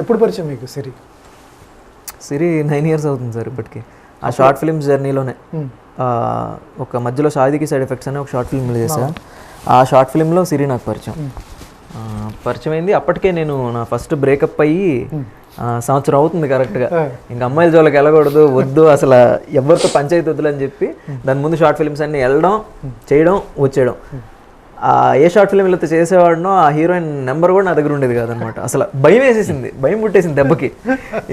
ఎప్పుడు పరిచయం మీకు సిరి? సిరి నైన్ ఇయర్స్ అవుతుంది సార్ ఇప్పటికి. ఆ షార్ట్ ఫిల్మ్స్ జర్నీలోనే. ఒక మధ్యలో షాదీకి సైడ్ ఎఫెక్ట్స్ అని ఒక షార్ట్ ఫిల్మ్ చేశా. ఆ షార్ట్ ఫిల్మ్లో సిరి నాకు పరిచయం. పరిచయం అయింది అప్పటికే నేను నా ఫస్ట్ బ్రేకప్ అయ్యి సంవత్సరం అవుతుంది కరెక్ట్గా. ఇంకా అమ్మాయిల జోలికి వెళ్ళకూడదు వద్దు అసలు ఎవరితో పంచాయతీ వద్దులు అని చెప్పి దాని ముందు షార్ట్ ఫిల్మ్స్ అన్ని వెళ్ళడం చేయడం వచ్చేయడం. ఏ షార్ట్ ఫిల్మ్ వెళ్తే చేసేవాడినో ఆ హీరోయిన్ నెంబర్ కూడా నా దగ్గర ఉండేది కాదనమాట. అసలు భయం వేసేసింది భయం పుట్టేసింది దెబ్బకి.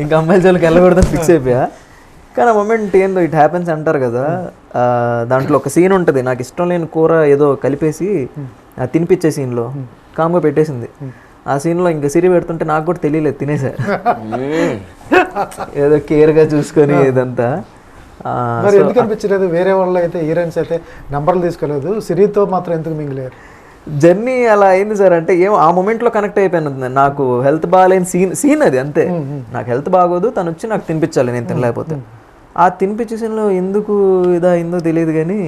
ఇంకా అమ్మాయిల జోలికి వెళ్ళకూడదని ఫిక్స్ అయిపోయా. కానీ ఆ మొమెంట్ ఏందో ఇట్ హ్యాపెన్స్ అంటారు కదా. దాంట్లో ఒక సీన్ ఉంటుంది నాకు ఇష్టం లేని కూర ఏదో కలిపేసి తినిపించే సీన్లో కామ్గా పెట్టేసింది. ఆ సీన్లో ఇంకా సిరి పెడుతుంటే నాకు కూడా తెలియలేదు తినేసా. ఏదో కేర్గా చూసుకొని ఇదంతా. మరి ఎందుకు అనిపించలేదు? వేరే వాళ్ళు అయితే హీరోయిన్స్ అయితే నంబర్లు తీసుకోలేదు. సిరితో మాత్రం ఎందుకు మింగలేరు? జర్నీ అలా అయింది సార్ అంటే ఏమో ఆ మూమెంట్లో కనెక్ట్ అయిపోయినది నాకు హెల్త్ బాగాలేని సీన్ సీన్ అది అంతే. నాకు హెల్త్ బాగోదు తను వచ్చి నాకు తినిపించాలి నేను తినలేకపోతే. ఆ తినిపించే సీన్లో ఎందుకు ఇదా అయిందో తెలియదు కానీ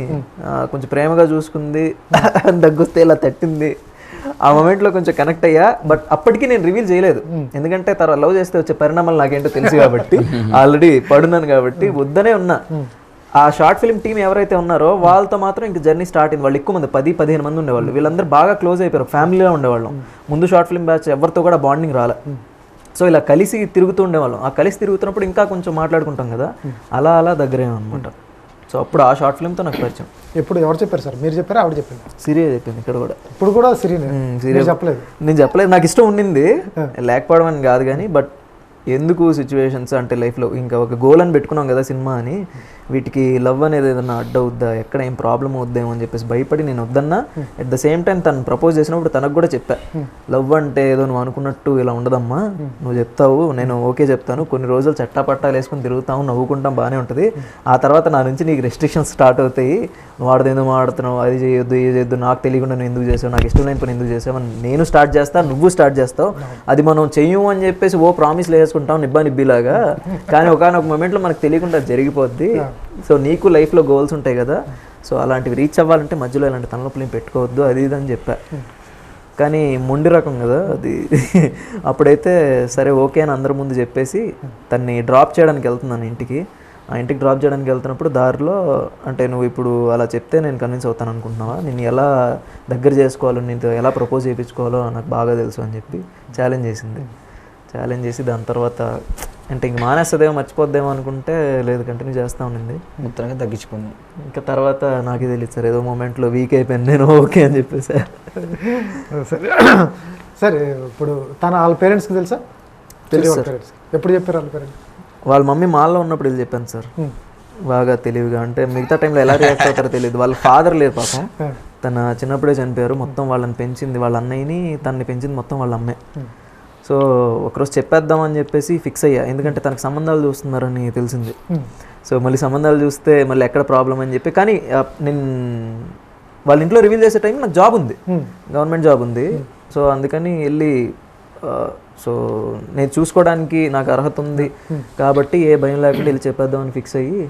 కొంచెం ప్రేమగా చూసుకుంది. దగ్గొస్తే ఇలా తట్టింది. ఆ మూమెంట్లో కొంచెం కనెక్ట్ అయ్యా బట్ అప్పటికి నేను రివీల్ చేయలేదు. ఎందుకంటే తర్వాత లవ్ చేస్తే వచ్చే పరిణామాలు నాకేంటో తెలుసు కాబట్టి ఆల్రెడీ పడున్నాను కాబట్టి వద్దనే ఉన్నా. ఆ షార్ట్ ఫిల్మ్ టీం ఎవరైతే ఉన్నారో వాళ్ళతో మాత్రం ఇంక జర్నీ స్టార్ట్ అయింది. వాళ్ళు ఎక్కువ మంది పది పదిహేను మంది ఉండేవాళ్ళు. వీళ్ళందరూ బాగా క్లోజ్ అయిపోయారు. ఫ్యామిలీలో ఉండేవాళ్ళం. ముందు షార్ట్ ఫిల్మ్ బ్యాచ్ ఎవరితో కూడా బాండింగ్ రాలే. సో ఇలా కలిసి తిరుగుతూ ఉండేవాళ్ళం. ఆ కలిసి తిరుగుతున్నప్పుడు ఇంకా కొంచెం మాట్లాడుకుంటాం కదా. అలా అలా దగ్గరే అనమాట సో అప్పుడు ఆ షార్ట్ ఫిల్మ్తో నాకు పరిచయం. ఎప్పుడు ఎవరు చెప్పారు సార్? మీరు చెప్పారా? ఆవిడ చెప్పింది సీరియస్ అయిపోయింది ఇక్కడ కూడా. ఇప్పుడు కూడా మ్మ్, మీరు చెప్పలేదు? నేను చెప్పలేదు. నాకు ఇష్టం ఉండింది. లేకపోవడం అని కాదు కానీ బట్ ఎందుకు సిచ్యువేషన్స్ అంటే లైఫ్లో ఇంకా ఒక గోల్ అని పెట్టుకున్నాం కదా సినిమా అని వీటికి లవ్ అనేది ఏదన్నా అడ్డవుద్దా ఎక్కడ ఏం ప్రాబ్లం అవుద్దేమో అని చెప్పేసి భయపడి నేను వద్దన్నా. అట్ ద సేమ్ టైం తను ప్రపోజ్ చేసినప్పుడు తనకు కూడా చెప్పా. లవ్ అంటే ఏదో నువ్వు అనుకున్నట్టు ఇలా ఉండదమ్మా. నువ్వు చెప్తావు నేను ఓకే చెప్తాను. కొన్ని రోజులు చట్టా పట్టాలు వేసుకుని తిరుగుతాము నవ్వుకుంటాం బాగానే ఉంటుంది. ఆ తర్వాత నా నుంచి నీకు రెస్ట్రిక్షన్స్ స్టార్ట్ అవుతాయి. ఎందుకు ఆడుతున్నావు అది చేయొద్దు ఇది చేయొద్దు నాకు తెలియకుండా నువ్వు ఎందుకు చేసావు? నాకు ఇష్టం లేని పని ఎందుకు చేసావు? నేను స్టార్ట్ చేస్తా నువ్వు స్టార్ట్ చేస్తావు. అది మనం చెయ్యము అని చెప్పేసి ఓ ప్రామిస్లు వేసుకుంటాం నిబ్బా నిబ్బిలాగా. కానీ ఒకనొక మూమెంట్లో మనకు తెలియకుండా జరిగిపోద్ది. సో నీకు లైఫ్లో గోల్స్ ఉంటాయి కదా. సో అలాంటివి రీచ్ అవ్వాలంటే మధ్యలో ఇలాంటి తలనొప్పులు పెట్టుకోవద్దు అది ఇది అని చెప్పా. కానీ మొండి రకం కదా అది. అప్పుడైతే సరే ఓకే అని అందరి ముందు చెప్పేసి తన్ని డ్రాప్ చేయడానికి వెళ్తున్నాను ఇంటికి. ఆ ఇంటికి డ్రాప్ చేయడానికి వెళ్తున్నప్పుడు దారిలో అంటే నువ్వు ఇప్పుడు అలా చెప్తే నేను కన్విన్స్ అవుతాను అనుకుంటున్నావా? నేను ఎలా దగ్గర చేసుకోవాలో నీతో ఎలా ప్రపోజ్ చేయించుకోవాలో నాకు బాగా తెలుసు అని చెప్పి ఛాలెంజ్ చేసింది. ఛాలెంజ్ చేసి దాని తర్వాత అంటే ఇంక మానేస్తుందేమో మర్చిపోద్దేమో అనుకుంటే లేదు కంటిన్యూ చేస్తా ఉండింది. మొత్తానికి తగ్గించుకుంది ఇంకా తర్వాత నాకే తెలియదు సార్ ఏదో మూమెంట్లో వీక్ అయిపోయాను నేను ఓకే అని చెప్పేసి. సరే సరే ఇప్పుడు తన వాళ్ళ పేరెంట్స్కి తెలుసా? పేరెంట్స్ ఎప్పుడు చెప్పారు వాళ్ళ పేరెంట్స్ వాళ్ళ మమ్మీ మాల్లో ఉన్నప్పుడు వెళ్ళి చెప్పాను సార్. బాగా తెలివిగా అంటే మిగతా టైంలో ఎలా రియాక్ట్ అవుతారో తెలియదు వాళ్ళ ఫాదర్ లేరు పాపం. తన చిన్నప్పుడే చనిపోయారు మొత్తం వాళ్ళని పెంచింది వాళ్ళ అన్నయ్యని తనని పెంచింది మొత్తం వాళ్ళ అమ్మే. సో ఒకరోజు చెప్పేద్దాం అని చెప్పేసి ఫిక్స్ అయ్యా. ఎందుకంటే తనకు సంబంధాలు చూస్తున్నారని తెలిసింది. సో మళ్ళీ సంబంధాలు చూస్తే మళ్ళీ ఎక్కడ ప్రాబ్లం అని చెప్పి కానీ నేను వాళ్ళ ఇంట్లో రివీల్ చేసే టైం నాకు జాబ్ ఉంది. గవర్నమెంట్ జాబ్ ఉంది. సో అందుకని వెళ్ళి సో నేను చూసుకోవడానికి నాకు అర్హత ఉంది. కాబట్టి ఏ భయం లేకుండా వెళ్ళి చెప్పేద్దాం అని ఫిక్స్ అయ్యి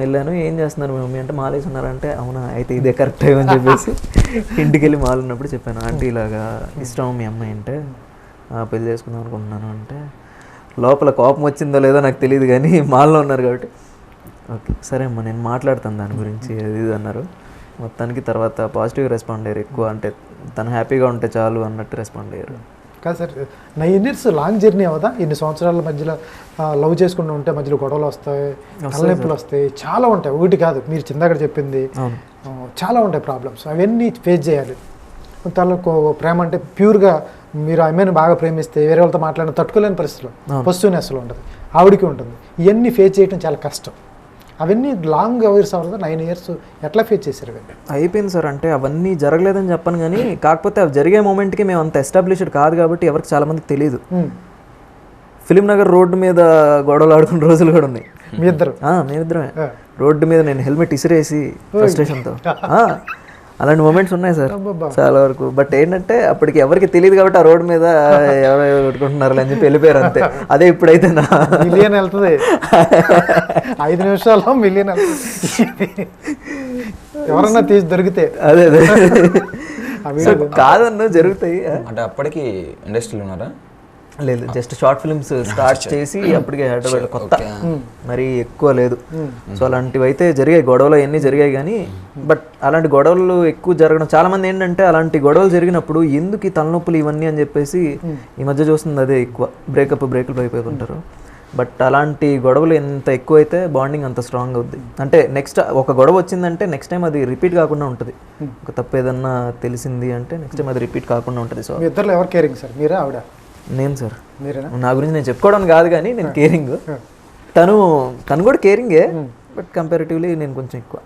వెళ్ళాను. ఏం చేస్తున్నారు మీ మమ్మీ అంటే మాలేసి ఉన్నారంటే అవునా అయితే ఇదే కరెక్ట్ అని చెప్పేసి ఇంటికి వెళ్ళి మాల్ ఉన్నప్పుడు చెప్పాను. ఆంటీ ఇలాగా ఇష్టం మీ అమ్మాయి అంటే. "ఆ, పెళ్ళి చేసుకుందాం అనుకుంటున్నాను అంటే లోపల కోపం వచ్చిందో లేదో నాకు తెలియదు కానీ మాల్లో ఉన్నారు కాబట్టి. ఓకే సరే అమ్మా నేను మాట్లాడతాను దాని గురించి. అది ఇది అన్నారు. మొత్తానికి తర్వాత పాజిటివ్ రెస్పాండ్ అయ్యారు ఎక్కువ. అంటే తను హ్యాపీగా ఉంటే చాలు అన్నట్టు రెస్పాండ్ అయ్యారు. కాదు sir nine years long journey అవదా? ఇన్ని సంవత్సరాల మధ్యలో లవ్ చేసుకుంటూ ఉంటే మధ్యలో గొడవలు వస్తాయి తలనొప్పులు వస్తాయి. చాలా ఉంటాయి. ఒకటి కాదు మీరు చిందాక చెప్పింది. చాలా ఉంటాయి ప్రాబ్లమ్స్. అవన్నీ ఫేస్ చేయాలి. తనకు ప్రేమ అంటే ప్యూర్గా మీరు ఆమెను బాగా ప్రేమిస్తే వేరే వాళ్ళతో మాట్లాడిన తట్టుకోలేని పరిస్థితిలో పస్తునెస్లో ఉంటుంది. ఆవిడికి ఉంటుంది. ఇవన్నీ ఫేస్ చేయడం చాలా కష్టం. అవన్నీ లాంగ్ అవర్స్ అవ్వదు నైన్ ఇయర్స్ ఎట్లా ఫేస్ చేశారు ఇవన్నీ? అయిపోయింది సార్. అంటే అవన్నీ జరగలేదని చెప్పను కానీ కాకపోతే అవి జరిగే మూమెంట్కి మేము అంత ఎస్టాబ్లిష్డ్ కాదు కాబట్టి ఎవరికి చాలా మందికి తెలియదు. ఫిలిం నగర్ రోడ్డు మీద గొడవలు ఆడుకున్న రోజులు కూడా ఉన్నాయి. మీ ఇద్దరు? ఆ, మేమిద్దరమే. రోడ్డు మీద నేను హెల్మెట్ ఇసిరేసి ఫ్రస్ట్రేషన్తో అలాంటి మూమెంట్స్ ఉన్నాయి సార్. చాలా వరకు. బట్ ఏంటంటే అప్పటికి ఎవరికి తెలియదు కాబట్టి ఆ రోడ్డు మీద ఎవరో కొట్టుకుంటున్నారు అని చెప్పి వెళ్ళిపోయారు అంతే. అదే ఇప్పుడైతే నా మిలియన్ వెళ్తుంది. ఐదు నిమిషాల్లో మిలియన్ ఎవరన్నా తీసి దొరికితే. అదే అదే. కాదన్ను జరుగుతాయి. అంటే అప్పటికి ఇండస్ట్రీలో ఉన్నారా? లేదు జస్ట్ షార్ట్ ఫిల్మ్స్ స్టార్ట్ చేసి అప్పటికే హైదరాబాద్ కొత్త. మరి ఎక్కువ లేదు. సో అలాంటివి అయితే జరిగాయి. గొడవలు అవన్నీ జరిగాయి కానీ బట్ అలాంటి గొడవలు ఎక్కువ జరగడం చాలా మంది ఏంటంటే అలాంటి గొడవలు జరిగినప్పుడు ఎందుకు ఈ తలనొప్పులు ఇవన్నీ అని చెప్పేసి ఈ మధ్య చూస్తుంది అదే ఎక్కువ. Breakup breakup అయిపోతుంటారు. బట్ అలాంటి గొడవలు ఎంత ఎక్కువ అయితే బాండింగ్ అంత స్ట్రాంగ్ అవుద్ది. అంటే నెక్స్ట్ ఒక గొడవ వచ్చిందంటే నెక్స్ట్ టైం అది రిపీట్ కాకుండా ఉంటుంది. ఒక తప్పు ఏదన్నా తెలిసింది అంటే నెక్స్ట్ టైం అది రిపీట్ కాకుండా ఉంటుంది. సో ఇద్దరు ఎవరు కేరింగ్ సార్ మీరా ఆవిడ? నేను సార్ నా గురించి నేను చెప్పుకోవడం కాదు కానీ నేను కేరింగ్ తను తను కూడా కేరింగే బట్ కంపారిటివ్లీ నేను కొంచెం ఎక్కువ.